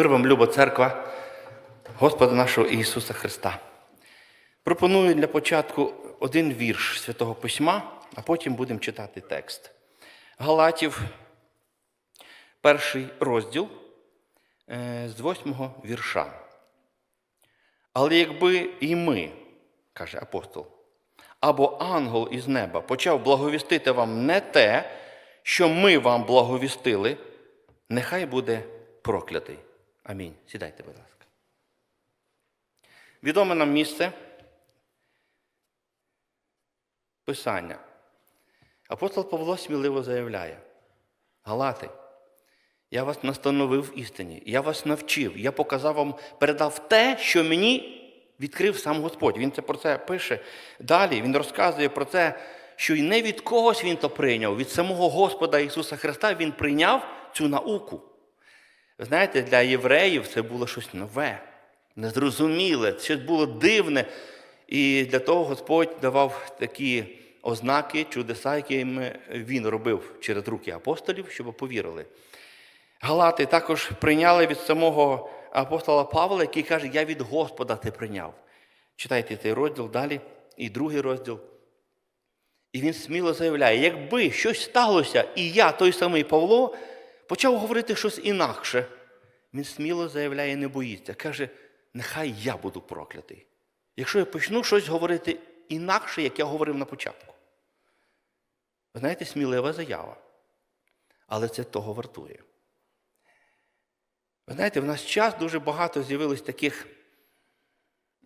Мир вам, люба церква, Господа нашого Ісуса Христа. Пропоную для початку один вірш Святого Письма, а потім будемо читати текст. Галатів, перший розділ е, з восьмого вірша. Але якби і ми, каже апостол, або ангел із неба почав благовістити вам не те, що ми вам благовістили, нехай буде проклятий. Амінь. Сідайте, будь ласка. Відоме нам місце Писання. Апостол Павло сміливо заявляє: Галати, я вас настановив в істині, я вас навчив, я показав вам, передав те, що мені відкрив сам Господь. Він це про це пише далі. Він розказує про це, що і не від когось він то прийняв, від самого Господа Ісуса Христа Він прийняв цю науку. Ви знаєте, для євреїв це було щось нове, незрозуміле, щось було дивне. І для того Господь давав такі ознаки, чудеса, які він робив через руки апостолів, щоб повірили. Галати також прийняли від самого апостола Павла, який каже, я від Господа ти прийняв. Читайте цей розділ далі, і другий розділ. І він сміло заявляє, якби щось сталося, і я, той самий Павло, почав говорити щось інакше, він сміло заявляє, не боїться. Каже, нехай я буду проклятий. Якщо я почну щось говорити інакше, як я говорив на початку. Ви знаєте, смілива заява. Але це того вартує. Ви знаєте, в нас час дуже багато з'явилось таких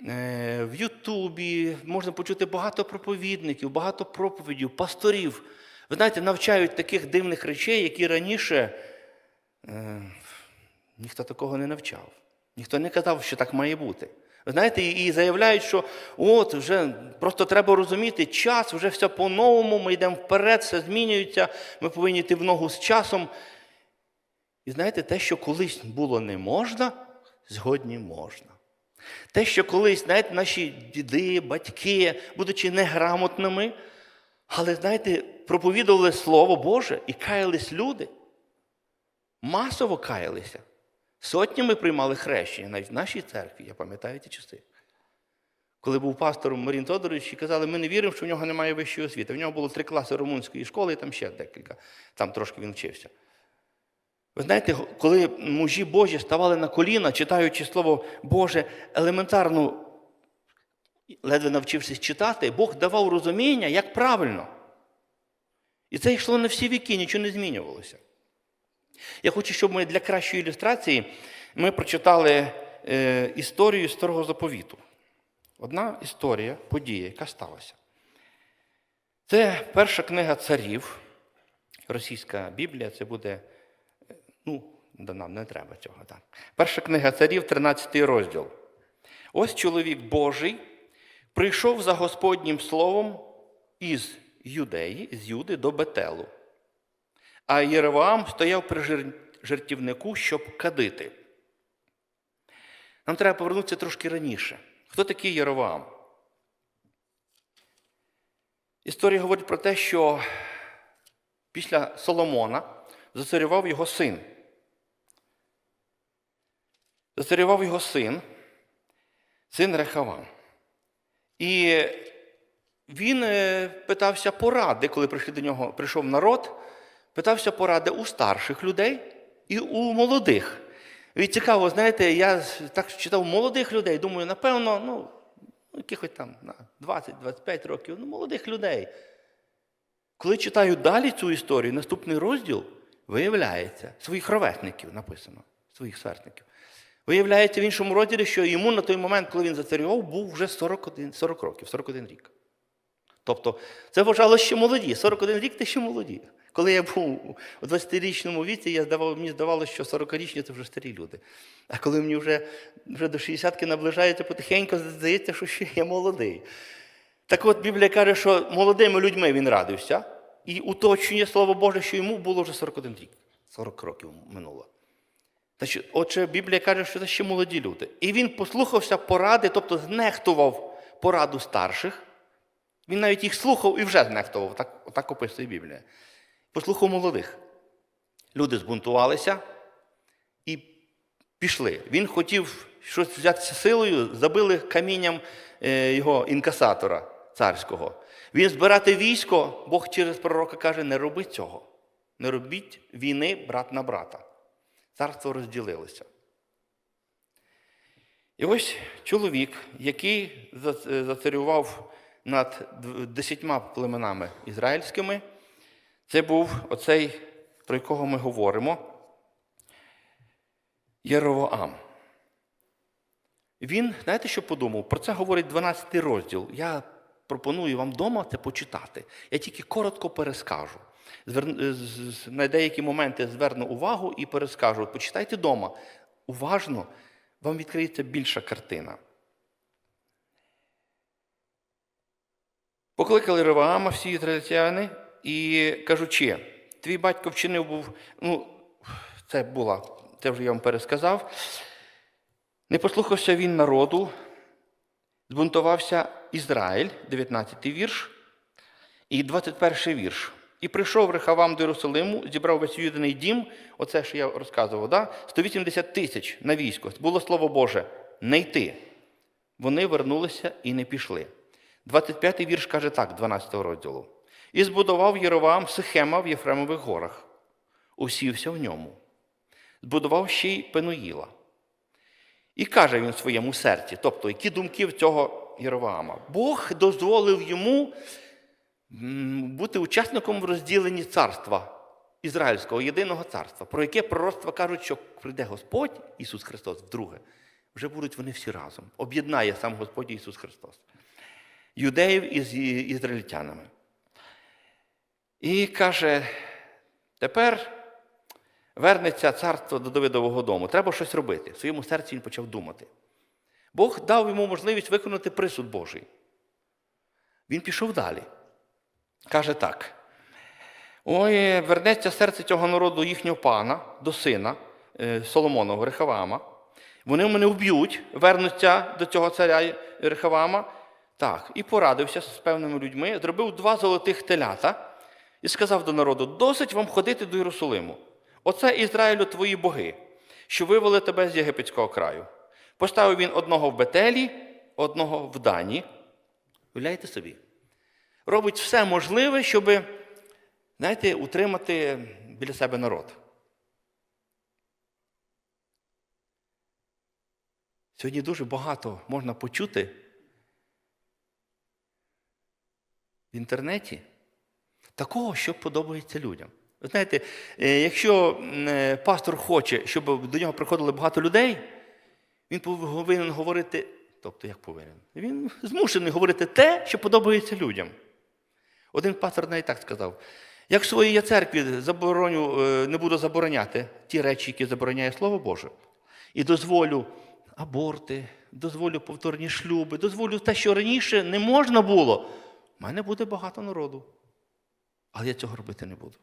е, в Ютубі, можна почути багато проповідників, багато проповідів, пасторів. Ви знаєте, навчають таких дивних речей, які раніше е, ніхто такого не навчав. Ніхто не казав, що так має бути. Ви знаєте, і заявляють, що от вже просто треба розуміти, час, вже все по-новому, ми йдемо вперед, все змінюється, ми повинні йти в ногу з часом. І знаєте, те, що колись було не можна, сьогодні можна. Те, що колись, знаєте, наші діди, батьки, будучи неграмотними, але, знаєте, проповідували Слово Боже і каялись люди. Масово каялися. Сотнями приймали хрещення, навіть в нашій церкві, я пам'ятаю ті часи. Коли був пастором Марін Тодорович, і казали, ми не віримо, що в нього немає вищої освіти. В нього було три класи румунської школи, і там ще декілька, там трошки він вчився. Ви знаєте, коли мужі Божі ставали на коліна, читаючи Слово Боже, елементарно, ледве навчившись читати, Бог давав розуміння, як правильно. І це йшло на всі віки, нічого не змінювалося. Я хочу, щоб ми для кращої ілюстрації ми прочитали е, історію старого заповіту. Одна історія, подія, яка сталася. Це перша книга царів, російська Біблія, це буде. Ну, да нам не треба цього. Так. Перша книга царів, 13 розділ. Ось чоловік Божий прийшов за Господнім словом із Юдеї, з Юди до Бетелу. А Єреваам стояв при жертівнику, щоб кадити. Нам треба повернутися трошки раніше. Хто такий Єроваам? Історія говорить про те, що після Соломона зацарював його син. Зацарював його син, син Рехавам. І він е, питався поради, коли прийшли до нього, прийшов народ, питався поради у старших людей і у молодих. І цікаво, знаєте, я так читав молодих людей, думаю, напевно, ну, якихось там на 20-25 років, ну, молодих людей. Коли читаю далі цю історію, наступний розділ, виявляється, своїх ровесників написано, своїх сверстників. Виявляється в іншому розділі, що йому на той момент, коли він зацарював, був вже 41, 40 років, 41 рік. Тобто це вважало ще молоді. 41 рік це ще молоді. Коли я був у 20-річному віці, я здавав, мені здавалося, що 40-річні це вже старі люди. А коли мені вже, вже до 60-ки наближається потихеньку, здається, що ще я молодий. Так от Біблія каже, що молодими людьми він радився, і уточнює Слово Боже, що йому було вже 41 рік. 40 років минуло. Значить, Отже, Біблія каже, що це ще молоді люди. І він послухався поради, тобто знехтував пораду старших. Він навіть їх слухав і вже знехтував, так, так описує Біблія. Послухав молодих. Люди збунтувалися і пішли. Він хотів щось взятися силою, забили камінням е, його інкасатора царського. Він збирати військо, Бог через пророка каже: не робіть цього. Не робіть війни брат на брата. Царство розділилося. І ось чоловік, який е, зацарював над десятьма племенами ізраїльськими, це був оцей, про якого ми говоримо, Єровоам. Він, знаєте, що подумав? Про це говорить 12 розділ. Я пропоную вам вдома це почитати. Я тільки коротко перескажу. Е, На деякі моменти зверну увагу і перескажу. Почитайте вдома. Уважно, вам відкриється більша картина. Покликали Риваама всі ізраїльтяни і кажучи, твій батько вчинив був, ну, це була, це вже я вам пересказав. Не послухався він народу, збунтувався Ізраїль, 19 вірш, і 21 вірш. І прийшов Рехавам до Єрусалиму, зібрав весь юдиний дім, оце, що я розказував, да? 180 тисяч на військо. Було слово Боже, не йти. Вони вернулися і не пішли. 25-й вірш каже так, 12 розділу. І збудував Єроваам Сихема в Єфремових горах, усівся в ньому. Збудував ще й Пенуїла. І каже він в своєму серці, тобто, які думки в цього Єроваама. Бог дозволив йому бути учасником в розділенні царства Ізраїльського, єдиного царства, про яке пророцтва кажуть, що прийде Господь Ісус Христос вдруге, вже будуть вони всі разом. Об'єднає сам Господь Ісус Христос. Юдеїв із і- ізраїльтянами. І каже: тепер вернеться царство до Давидового дому. Треба щось робити. В своєму серці він почав думати. Бог дав йому можливість виконати присуд Божий. Він пішов далі. Каже так: ой, вернеться серце цього народу їхнього пана, до сина е, Соломонового Рехавама. Вони мене вб'ють, вернуться до цього царя Рехавама. Так, і порадився з певними людьми, зробив два золотих телята і сказав до народу: досить вам ходити до Єрусалиму. Оце Ізраїлю твої боги, що вивели тебе з єгипетського краю. Поставив він одного в Бетелі, одного в Дані. Уявляєте собі? Робить все можливе, щоб, знаєте, утримати біля себе народ. Сьогодні дуже багато можна почути в інтернеті такого, що подобається людям. Ви знаєте, е, якщо е, пастор хоче, щоб до нього приходило багато людей, він повинен говорити, тобто як повинен? Він змушений говорити те, що подобається людям. Один пастор навіть так сказав: як в своїй я церкві забороню, е, не буду забороняти ті речі, які забороняє Слово Боже, і дозволю аборти, дозволю повторні шлюби, дозволю те, що раніше не можна було, в мене буде багато народу. Але я цього робити не буду.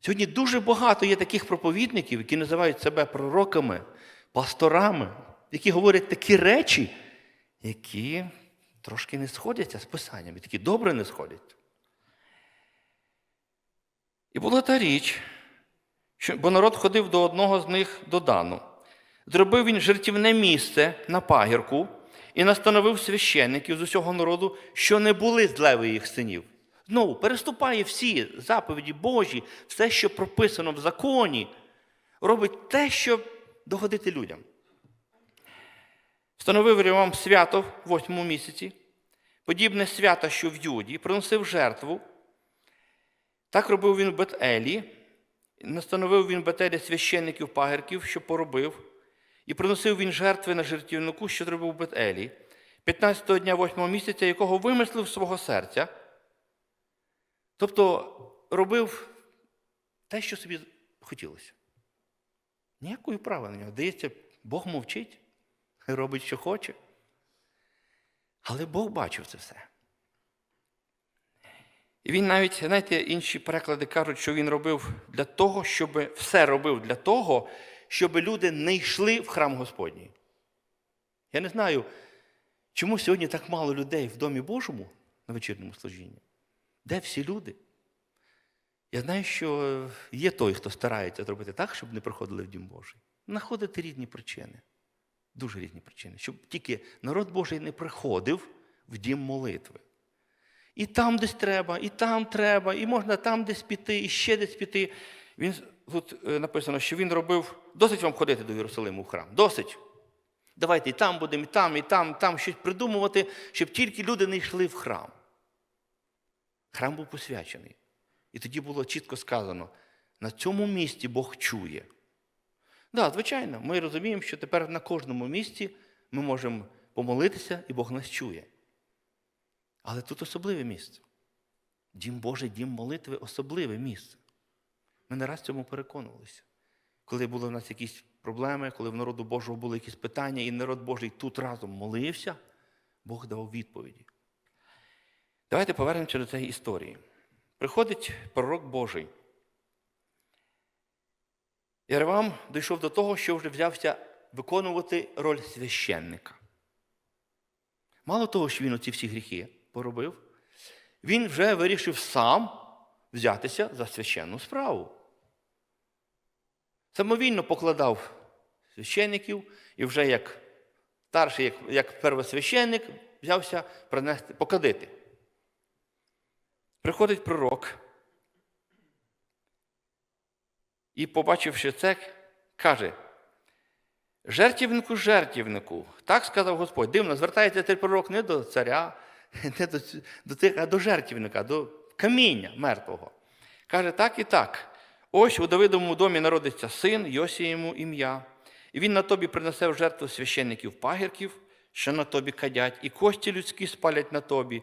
Сьогодні дуже багато є таких проповідників, які називають себе пророками, пасторами, які говорять такі речі, які трошки не сходяться з писанням, і такі добре не сходять. І була та річ, що, бо народ ходив до одного з них до Дану. Зробив він жертівне місце на пагірку і настановив священників з усього народу, що не були з леви їх синів. Знову переступає всі заповіді Божі, все, що прописано в законі, робить те, щоб догодити людям. Встановив Рівам свято в восьмому місяці, подібне свято, що в Юді, приносив жертву. Так робив він в Бет-Елі, настановив він в Бетелі священників пагірків, що поробив, і приносив він жертви на жертівнику, що зробив в Бет-Елі, 15-го дня восьмого місяця, якого вимислив свого серця. Тобто робив те, що собі хотілося. Ніякої права на нього. Здається, Бог мовчить, робить, що хоче. Але Бог бачив це все. І він навіть, знаєте, інші переклади кажуть, що він робив для того, щоб все робив для того, щоб люди не йшли в храм Господній. Я не знаю, чому сьогодні так мало людей в Домі Божому на вечірньому служінні. Де всі люди? Я знаю, що є той, хто старається зробити так, щоб не приходили в Дім Божий. знаходити різні причини. Дуже різні причини. Щоб тільки народ Божий не приходив в дім молитви. І там десь треба, і там треба, і можна там десь піти, і ще десь піти. Він тут е, написано, що він робив. Досить вам ходити до Єрусалиму в храм. Досить. Давайте і там будемо, і там, і там, і там щось придумувати, щоб тільки люди не йшли в храм. Храм був посвячений. І тоді було чітко сказано: на цьому місці Бог чує. Так, да, звичайно, ми розуміємо, що тепер на кожному місці ми можемо помолитися, і Бог нас чує. Але тут особливе місце. Дім Божий, дім молитви особливе місце. Ми не раз цьому переконувалися. Коли були в нас якісь проблеми, коли в народу Божого були якісь питання, і народ Божий тут разом молився, Бог давав відповіді. Давайте повернемося до цієї історії. Приходить пророк Божий. Єревам дійшов до того, що вже взявся виконувати роль священника. Мало того, що він оці всі гріхи поробив, він вже вирішив сам взятися за священну справу. Самовільно покладав священників і вже як старший, як, як первосвященник, взявся принести, покадити. Приходить пророк і, побачивши це, каже: жертівнику, жертівнику, так сказав Господь. Дивно, звертається цей пророк не до царя, не до, до тих, а до жертівника, до каміння мертвого. Каже, так і так. Ось у Давидовому домі народиться син, Йосі йому ім'я, і він на тобі принесе в жертву священників пагірків, що на тобі кадять, і кості людські спалять на тобі.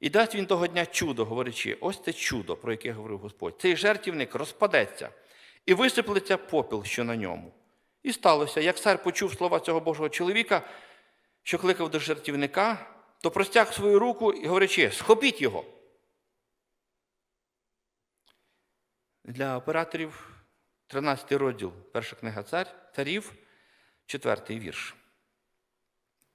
І дасть він того дня чудо, говорячи, ось це чудо, про яке говорив Господь. Цей жертівник розпадеться і висиплеться попіл, що на ньому. І сталося, як цар почув слова цього Божого чоловіка, що кликав до жертівника, то простяг свою руку і говорячи, схопіть його. Для операторів 13 розділ, перша книга цар, царів, 4 вірш.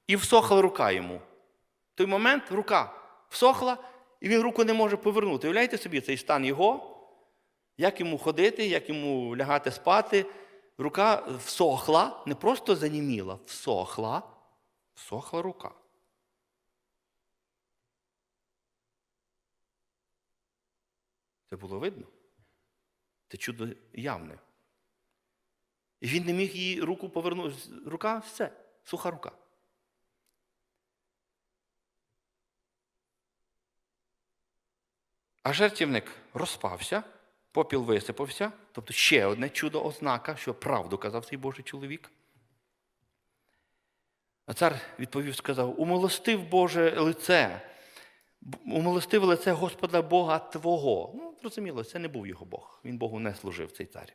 І всохла рука йому. В той момент рука всохла, і він руку не може повернути. Уявляєте собі цей стан його, як йому ходити, як йому лягати спати. Рука всохла, не просто заніміла, всохла, всохла рука. Це було видно. Це чудо явне. І він не міг її руку повернути. Рука все, суха рука. А жертівник розпався, попіл висипався, тобто ще одне чудо ознака, що правду казав цей Божий чоловік. А цар відповів, сказав: Умилостив Боже лице, умилостив лице Господа Бога Твого. Ну, зрозуміло, це не був його Бог. Він Богу не служив, цей цар.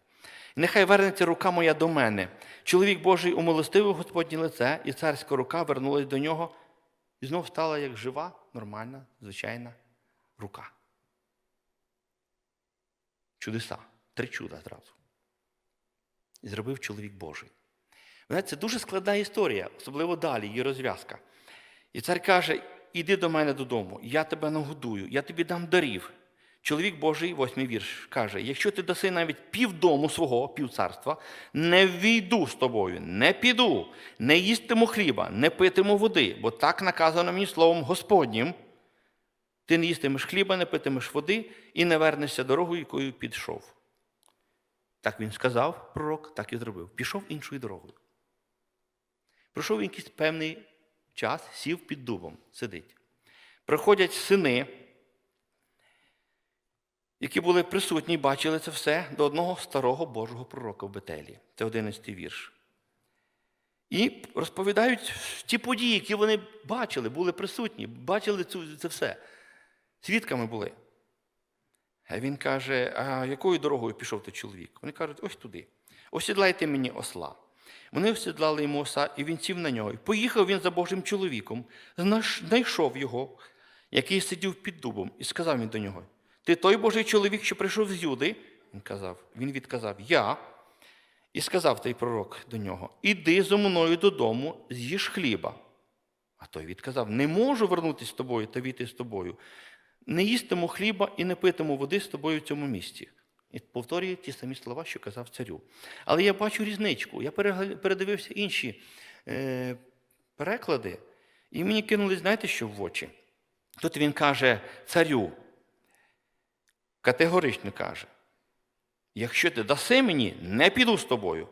Нехай вернеться рука моя до мене. Чоловік Божий умилостивив Господнє лице, і царська рука вернулась до нього, і знов стала як жива, нормальна, звичайна рука. Чудеса. Три чуда зразу. І зробив чоловік Божий. Знаєте, Це дуже складна історія, особливо далі, її розв'язка. І цар каже: іди до мене додому, я тебе нагодую, я тобі дам дарів. Чоловік Божий, восьмий вірш, каже: якщо ти даси навіть півдому свого, півцарства, не війду з тобою, не піду, не їстиму хліба, не питиму води, бо так наказано мені словом Господнім. Ти не їстимеш хліба, не питимеш води і не вернешся дорогою, якою підійшов. Так він сказав, пророк, так і зробив. Пішов іншою дорогою. Пройшов він якийсь певний час, сів під дубом, сидить. Приходять сини, які були присутні, бачили це все до одного старого Божого пророка в Бетелі. Це 11 вірш. І розповідають ті події, які вони бачили, були присутні, бачили це все. Свідками були. А він каже: а якою дорогою пішов той чоловік? Вони кажуть, ось туди. Осідлайте мені осла. Вони осідлали йому оса, і він сів на нього. І поїхав він за Божим чоловіком, знайшов його, який сидів під дубом, і сказав він до нього: Ти той Божий чоловік, що прийшов з Юди? Він казав, він відказав, Я. І сказав той пророк до нього: Іди зо мною додому, з'їж хліба. А той відказав: Не можу вернутися з тобою та війти з тобою. Не їстиму хліба і не питиму води з тобою в цьому місті. і повторює ті самі слова, що казав царю. Але я бачу різничку. Я передивився інші е, переклади, і мені кинули, знаєте, що в очі? Тут він каже царю, категорично каже, якщо ти даси мені, не піду з тобою.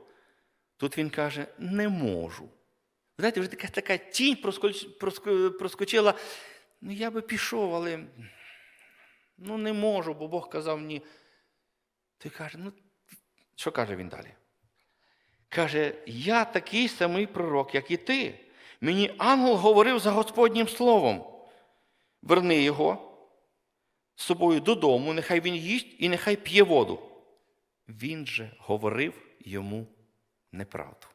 Тут він каже, не можу. Знаєте, вже така, така тінь проскоч- проско- проскочила. Ну, я би пішов, але ну, не можу, бо Бог казав ні. Той каже, ну, що каже він далі? Каже, я такий самий пророк, як і ти. Мені ангел говорив за Господнім словом. Верни його з собою додому, нехай він їсть і нехай п'є воду. Він же говорив йому неправду.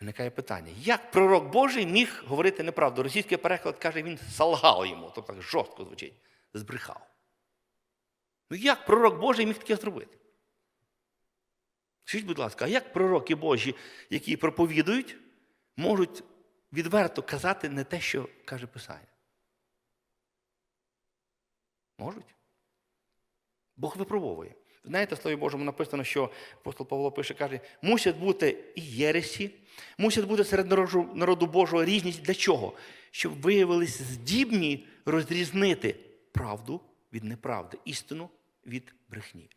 Виникає питання, як пророк Божий міг говорити неправду? Російський переклад каже, він салгав йому, тобто так жорстко звучить, збрехав. Ну як пророк Божий міг таке зробити? Скажіть, будь ласка, а як пророки Божі, які проповідують, можуть відверто казати не те, що каже Писання? Можуть? Бог випробовує. Знаєте, в Слові Божому написано, що апостол Павло пише, каже, мусять бути і єресі, мусять бути серед народу, Божого різність. Для чого? Щоб виявилися здібні розрізнити правду від неправди, істину від брехні.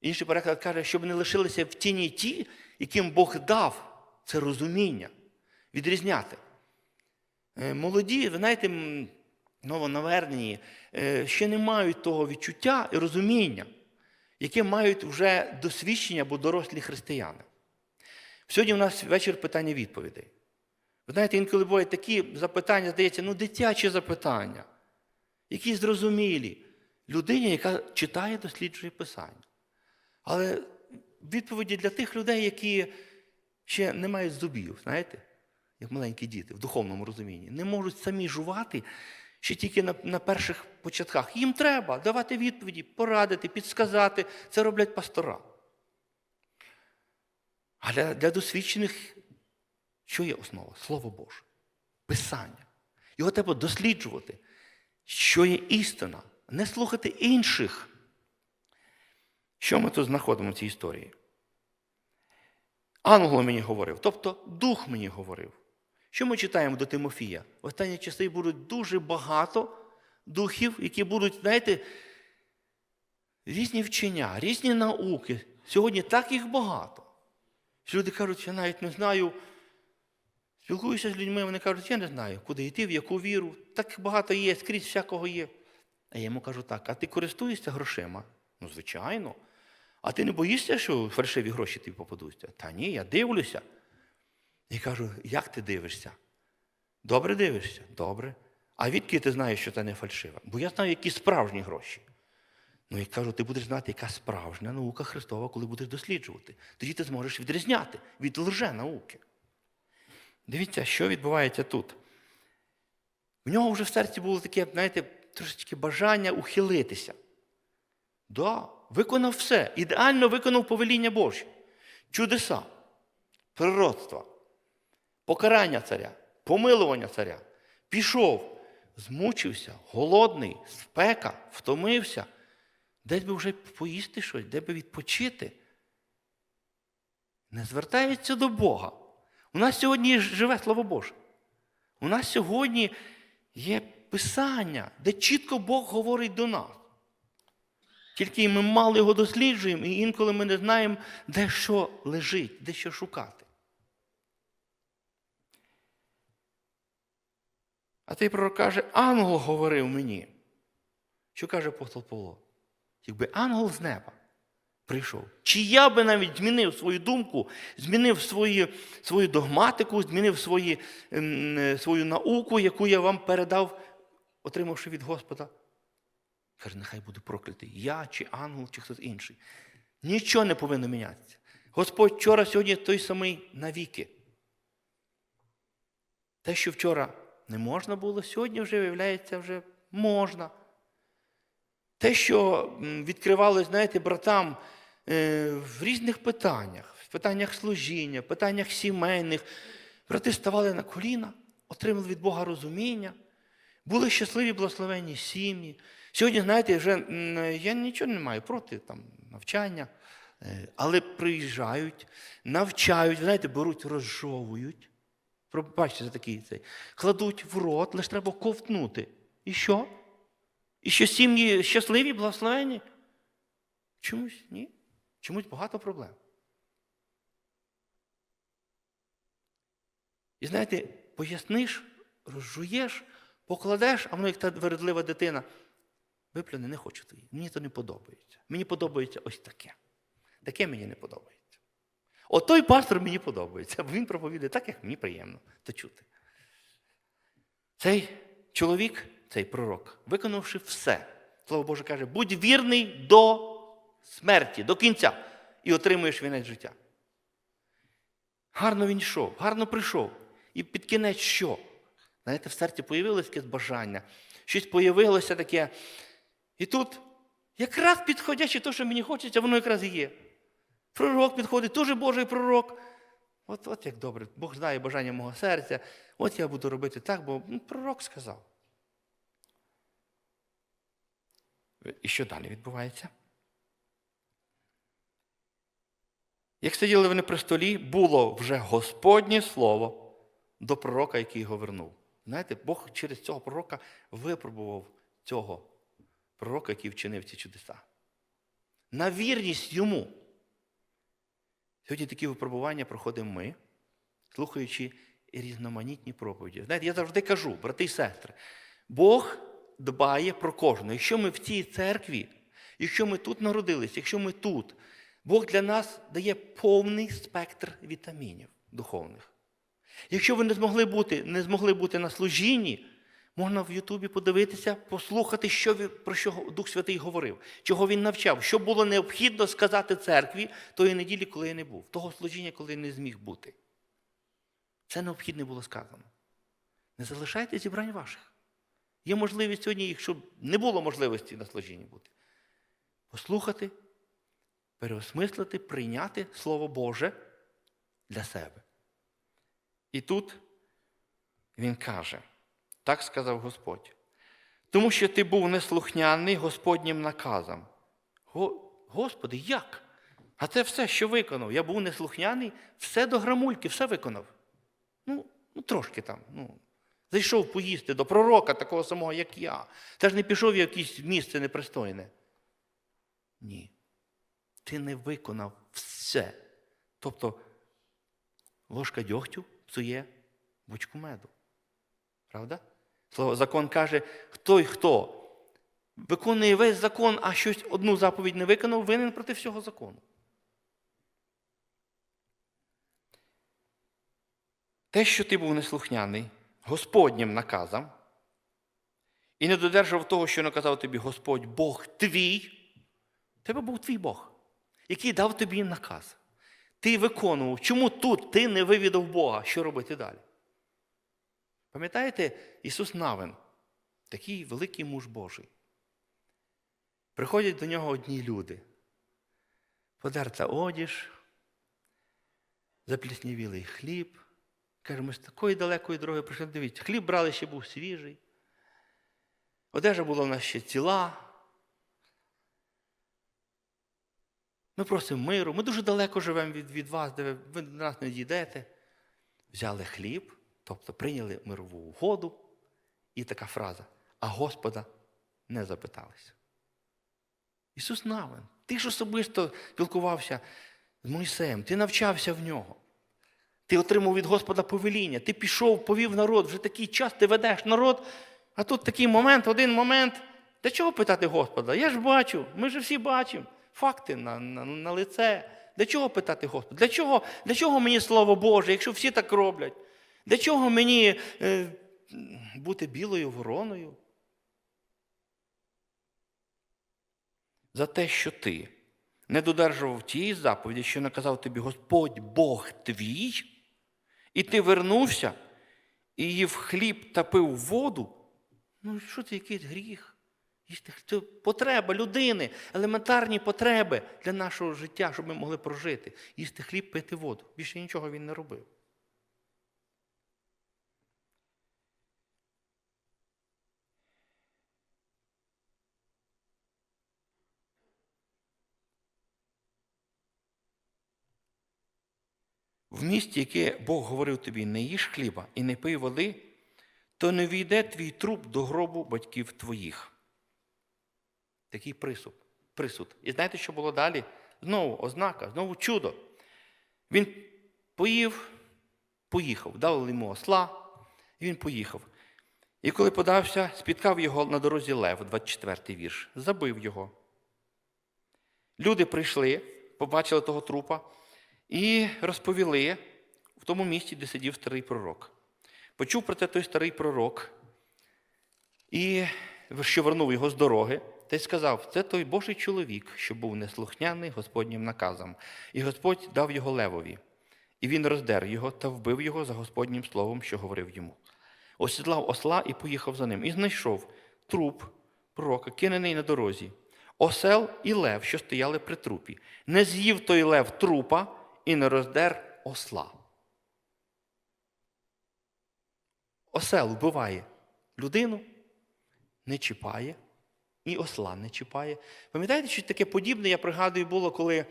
Інший переклад каже, щоб не лишилися в тіні ті, яким Бог дав це розуміння, відрізняти. Е, Молоді, ви знаєте, новонавернені, е, ще не мають того відчуття і розуміння, яке мають вже досвідчення або дорослі християни. Сьогодні у нас вечір питання відповідей. Ви знаєте, інколи бувають такі запитання, здається, ну дитячі запитання, які зрозумілі людині, яка читає, досліджує Писання. Але відповіді для тих людей, які ще не мають зубів, знаєте, як маленькі діти в духовному розумінні, не можуть самі жувати ще тільки на, на перших початках. Їм треба давати відповіді, порадити, підсказати. Це роблять пастора. А для, для досвідчених, що є основа? Слово Боже, Писання. Його треба досліджувати, що є істина, не слухати інших. Що ми тут знаходимо в цій історії? Ангел мені говорив, тобто Дух мені говорив. Що ми читаємо до Тимофія? В останні часи будуть дуже багато духів, які будуть, знаєте, різні вчення, різні науки. Сьогодні так їх багато. Люди кажуть, я навіть не знаю. Спілкуюся з людьми, вони кажуть, я не знаю, куди йти, в яку віру. Так багато є, скрізь всякого є. А я йому кажу так, а ти користуєшся грошима? Ну, звичайно. А ти не боїшся, що фальшиві гроші тобі попадуться? Та ні, я дивлюся. І кажу, як ти дивишся? Добре дивишся? Добре. А відки ти знаєш, що це не фальшива? Бо я знаю, які справжні гроші. Ну і кажу, ти будеш знати, яка справжня наука Христова, коли будеш досліджувати. Тоді ти зможеш відрізняти від лженауки. Дивіться, що відбувається тут. В нього вже в серці було таке, знаєте, трошечки бажання ухилитися. Да, виконав все. Ідеально виконав повеління Божі. Чудеса, природства, покарання царя, помилування царя. Пішов, змучився, голодний, спека, втомився. Десь би вже поїсти щось, де би відпочити. Не звертається до Бога. У нас сьогодні живе Слово Боже. У нас сьогодні є Писання, де чітко Бог говорить до нас. Тільки ми мало його досліджуємо, і інколи ми не знаємо, де що лежить, де що шукати. А той пророк каже, ангел говорив мені. Що каже апостол Павло? Якби ангел з неба прийшов, чи я би навіть змінив свою думку, змінив свої, свою догматику, змінив свої, ем, свою науку, яку я вам передав, отримавши від Господа. Каже, нехай буде проклятий. Я, чи ангел, чи хтось інший. Нічого не повинно мінятися. Господь вчора, сьогодні той самий навіки. Те, що вчора не можна було, сьогодні вже, виявляється, вже можна. Те, що відкривалось, знаєте, братам е, в різних питаннях, в питаннях служіння, в питаннях сімейних, брати ставали на коліна, отримали від Бога розуміння. Були щасливі благословенні сім'ї. Сьогодні, знаєте, вже я нічого не маю проти там, навчання, е, але приїжджають, навчають, знаєте, беруть, розжовують. Пробачте за такий цей. Кладуть в рот, лише треба ковтнути. І що? І що сім'ї щасливі, благословені? Чомусь ні. Чомусь багато проблем. І знаєте, поясниш, розжуєш, покладеш, а воно як та вередлива дитина. Виплюне, не хочу твої. Мені то не подобається. Мені подобається ось таке. Таке мені не подобається. От той пастор мені подобається, бо він проповідає так, як мені приємно то чути. Цей чоловік, цей пророк, виконавши все, Слово Боже каже, будь вірний до смерті, до кінця, і отримуєш вінець життя. Гарно він йшов, гарно прийшов. І під кінець що? Знаєте, в серці появилось якесь бажання, щось появилося таке. І тут якраз підходячи те, що мені хочеться, воно якраз і є. Пророк підходить, дуже Божий пророк. От, от як добре, Бог знає бажання мого серця. От я буду робити так, бо ну, пророк сказав. І що далі відбувається? Як сиділи вони при столі, було вже Господнє слово до пророка, який його вернув. Знаєте, Бог через цього пророка випробував цього пророка, який вчинив ці чудеса. На вірність йому. Сьогодні такі випробування проходимо ми, слухаючи різноманітні проповіді. Знаєте, я завжди кажу, брати і сестри, Бог дбає про кожного. Якщо ми в цій церкві, якщо ми тут народились, якщо ми тут, Бог для нас дає повний спектр вітамінів духовних. Якщо ви не змогли бути, не змогли бути на служінні, можна в Ютубі подивитися, послухати, що про що Дух Святий говорив, чого він навчав, що було необхідно сказати церкві тої неділі, коли я не був, того служіння, коли я не зміг бути. Це необхідне було сказано. Не залишайте зібрань ваших. Є можливість сьогодні, якщо не було можливості на служінні бути, послухати, переосмислити, прийняти Слово Боже для себе. І тут він каже, так сказав Господь, тому що ти був неслухняний Господнім наказом. Го, Господи, як? А це все, що виконав. Я був неслухняний, все до грамульки, все виконав. Ну, ну трошки там. ну. Зайшов поїсти до пророка, такого самого, як я. Та ж не пішов в якесь місце непристойне. Ні. Ти не виконав все. Тобто ложка дьогтю псує бочку меду. Правда? Слово закон каже, хто й хто виконує весь закон, а щось одну заповідь не виконав, винен проти всього закону. Те, що ти був неслухняний Господнім наказом, і не додержав того, що наказав тобі Господь Бог твій, тебе був твій Бог, який дав тобі наказ. Ти виконував. Чому тут ти не вивідав Бога? Що робити далі? Пам'ятаєте, Ісус Навин, такий великий муж Божий. Приходять до нього одні люди. Подерта одіж, запліснівілий хліб. Каже, ми з такої далекої дороги прийшли, дивіться, хліб брали ще був свіжий. Одежа була в нас ще ціла. Ми просимо миру, ми дуже далеко живемо від, від вас, де ви, до нас не дійдете. Взяли хліб, тобто прийняли мирову угоду, і така фраза, а Господа не запиталися. Ісус Навин, ти ж особисто спілкувався з Мойсеєм, ти навчався в нього. Ти отримав від Господа повеління, ти пішов, повів народ, вже такий час ти ведеш народ, а тут такий момент, один момент. Для чого питати Господа? Я ж бачу, ми ж всі бачимо. Факти на на, на лице. Для чого питати Господа? Для чого для чого мені Слово Боже, якщо всі так роблять? Для чого мені е, бути білою вороною? За те, що ти не додержував тієї заповіді, що наказав тобі Господь Бог твій, і ти вернувся і їв хліб та пив воду. Ну, що це якийсь гріх? Це потреба людини, елементарні потреби для нашого життя, щоб ми могли прожити. Їсти хліб, пити воду. Більше нічого він не робив. В місті, яке Бог говорив тобі, не їж хліба і не пий води, то не війде твій труп до гробу батьків твоїх. Такий присуд. присуд. І знаєте, що було далі? Знову ознака, знову чудо. Він поїв, поїхав, дали йому осла, і він поїхав. І коли подався, спіткав його на дорозі Лев, 24-й вірш, забив його. Люди прийшли, побачили того трупа і розповіли в тому місці, де сидів старий пророк. Почув про це той старий пророк, і що вернув його з дороги, та й сказав: це той Божий чоловік, що був неслухняний Господнім наказом, і Господь дав його левові. І він роздер його та вбив його за Господнім словом, що говорив йому. Осідлав осла і поїхав за ним, і знайшов труп пророка, кинений на дорозі, осел і лев, що стояли при трупі. Не з'їв той лев трупа і не роздер осла. Осел вбиває людину, не чіпає, і осла не чіпає. Пам'ятаєте, що таке подібне, я пригадую, було, коли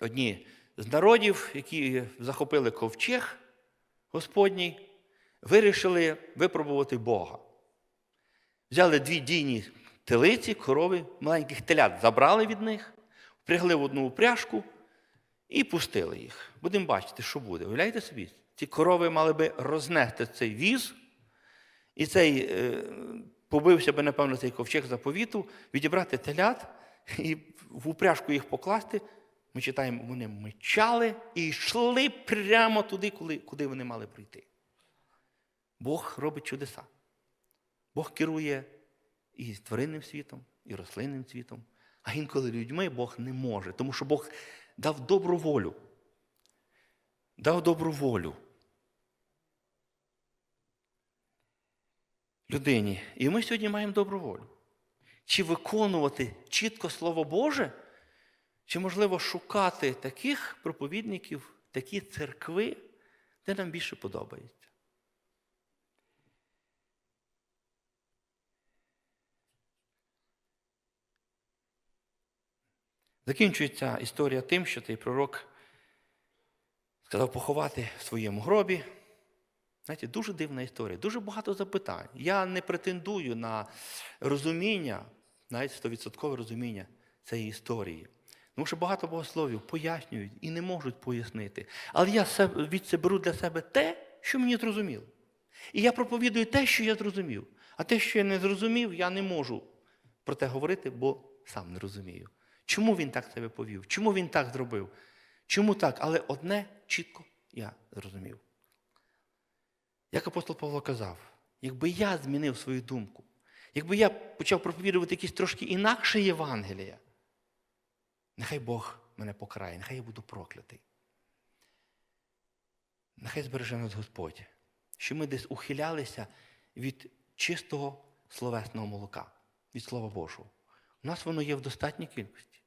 одні з народів, які захопили ковчег Господній, вирішили випробувати Бога. Взяли дві дійні телиці, корови, маленьких телят, забрали від них, впрягли в одну упряжку і пустили їх. Будемо бачити, що буде. Уявляєте собі? Ці корови мали би рознести цей віз, і цей е, побився би, напевно, цей ковчег заповіту, відібрати телят і в упряжку їх покласти. Ми читаємо, вони мечали і йшли прямо туди, коли, куди вони мали прийти. Бог робить чудеса. Бог керує і тваринним світом, і рослинним світом. А інколи людьми Бог не може, тому що Бог дав добру волю. Дав добру волю людині. І ми сьогодні маємо добру волю. Чи виконувати чітко Слово Боже, чи, можливо, шукати таких проповідників, такі церкви, де нам більше подобається. Закінчується історія тим, що цей пророк сказав поховати в своєму гробі. Знаєте, дуже дивна історія, дуже багато запитань. Я не претендую на розуміння, навіть 100% розуміння цієї історії. Тому що багато богословів пояснюють і не можуть пояснити. Але я від це беру для себе те, що мені зрозуміло. І я проповідую те, що я зрозумів. А те, що я не зрозумів, я не можу про те говорити, бо сам не розумію. Чому він так себе повів? Чому він так зробив? Чому так? Але одне чітко я зрозумів. Як апостол Павло казав, якби я змінив свою думку, якби я почав проповідувати якісь трошки інакше Євангелія, нехай Бог мене покарає, нехай я буду проклятий. Нехай збереже нас Господь, що ми десь ухилялися від чистого словесного молока, від Слова Божого. У нас воно є в достатній кількості.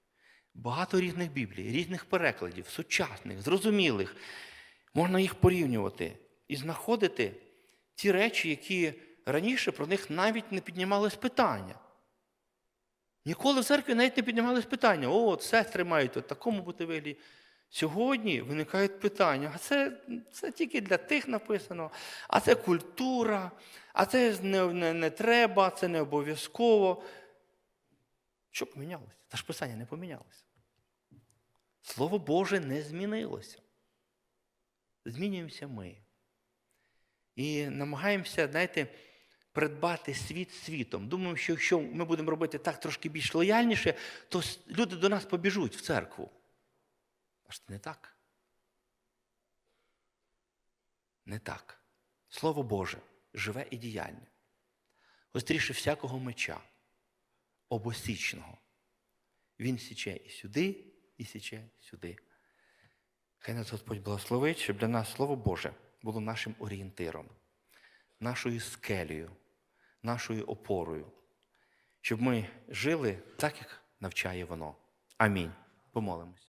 Багато різних біблій, різних перекладів, сучасних, зрозумілих. Можна їх порівнювати і знаходити ті речі, які раніше про них навіть не піднімались питання. Ніколи в церкві навіть не піднімались питання, о, от сестри мають от такому бути вигляді. Сьогодні виникають питання, а це це тільки для тих написано, а це культура, а це не, не, не треба, це не обов'язково. Що помінялося? Та ж писання не помінялося. Слово Боже не змінилося. Змінюємося ми. І намагаємося, знаєте, придбати світ світом. Думаємо, що якщо ми будемо робити так трошки більш лояльніше, то люди до нас побіжуть в церкву. Аж це не так. Не так. Слово Боже живе і діяльне. Гостріше всякого меча, обосічного. Він січе і сюди, і січе сюди. Хай нас Господь благословить, щоб для нас Слово Боже було нашим орієнтиром, нашою скелею, нашою опорою, щоб ми жили так, як навчає воно. Амінь. Помолимось.